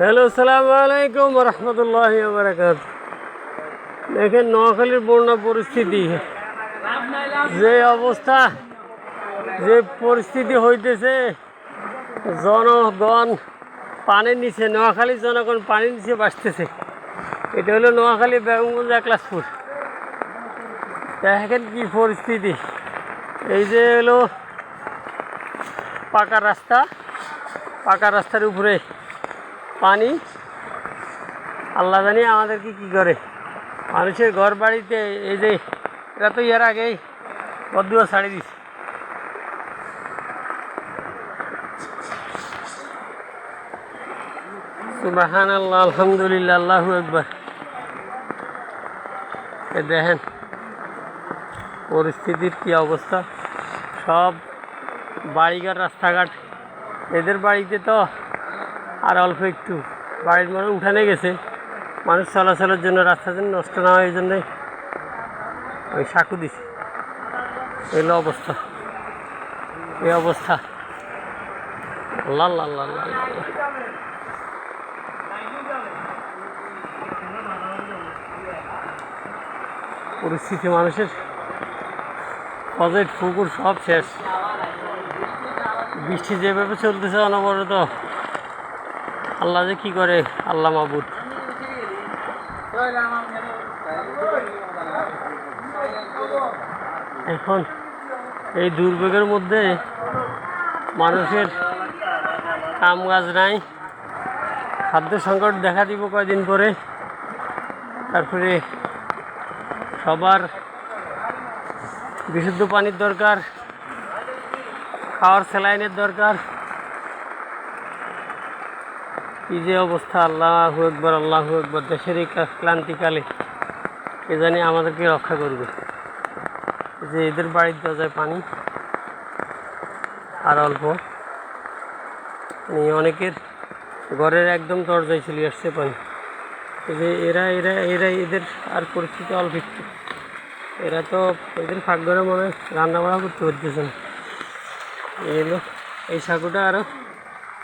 Hello সালাম আলাইকুম রহমতুল্লাহ বারাকাত দেখেন নোয়াখালীর বন্যা পরিস্থিতি। যে অবস্থা, যে পরিস্থিতি হইতেছে, জনগণ পানির নিচে, নোয়াখালীর জনগণ পানির নিচে বাঁচতেছে। এটা হলো নোয়াখালী বেগমগঞ্জ একলাসপুর। দেখেন কি পরিস্থিতি। এই যে হলো পাকা রাস্তা, পাকা রাস্তার উপরে পানি। আল্লাহ জানি আমাদেরকে কি করে। মানুষের ঘর বাড়িতে এই যে, এরা তো এর আগেই বদুয়া ছাড়ি দিছে। সুবাহান আল্লাহ আলহামদুলিল্লাহ, আল্লাহু একবার দেখেন, পরিস্থিতির কি অবস্থা। সব বাড়িঘর, রাস্তাঘাট, এদের বাড়িতে তো আর অল্প একটু বাড়ির মনে উঠানে গেছে। মানুষ চলাচলের জন্য রাস্তা যেন নষ্ট না হয়, এই জন্যই ওই সাঁকু দিছে। এলো অবস্থা। এই অবস্থা। পরিস্থিতি মানুষের। প্রজেক্ট পুকুর সব শেষ। বৃষ্টি যেভাবে চলতেছে অনবরত। আল্লাহ যে কি করে? আল্লাহ মাবুদ। এখন এই দুর্ভোগের মধ্যে মানুষের কাম কাজ নাই। খাদ্য সংকট দেখা দিব কয়দিন পরে। তারপরে সবার বিশুদ্ধ পানির দরকার, খাওয়ার স্যালাইনের দরকার। কি যে অবস্থা, আল্লাহ একবার আল্লাহ একবার দেশের এই ক্লান্তিকালে কে জানি আমাদেরকে রক্ষা করবে। যে এদের বাড়ির দরজায় পানি, আর অল্প। অনেকের ঘরের একদম দরজায় চলে আসছে পানি। যে এরা এরা এরা এদের আর পরিস্থিতি অল্প একটু এরা তো এদের ফাঁক ঘরে মনে হয় রান্না বাড়া করতে পারতেছে না। এই সাঁকুটা আরও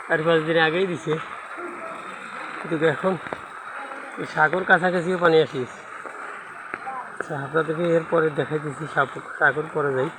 চার পাঁচ দিন আগেই দিছে। কিন্তু দেখুন, এই সাগর কাছাকাছিও পানি আসিস আচ্ছা আপনাদেরকে এরপরে দেখাই দিচ্ছি সাপুর সাগর পরে যাই।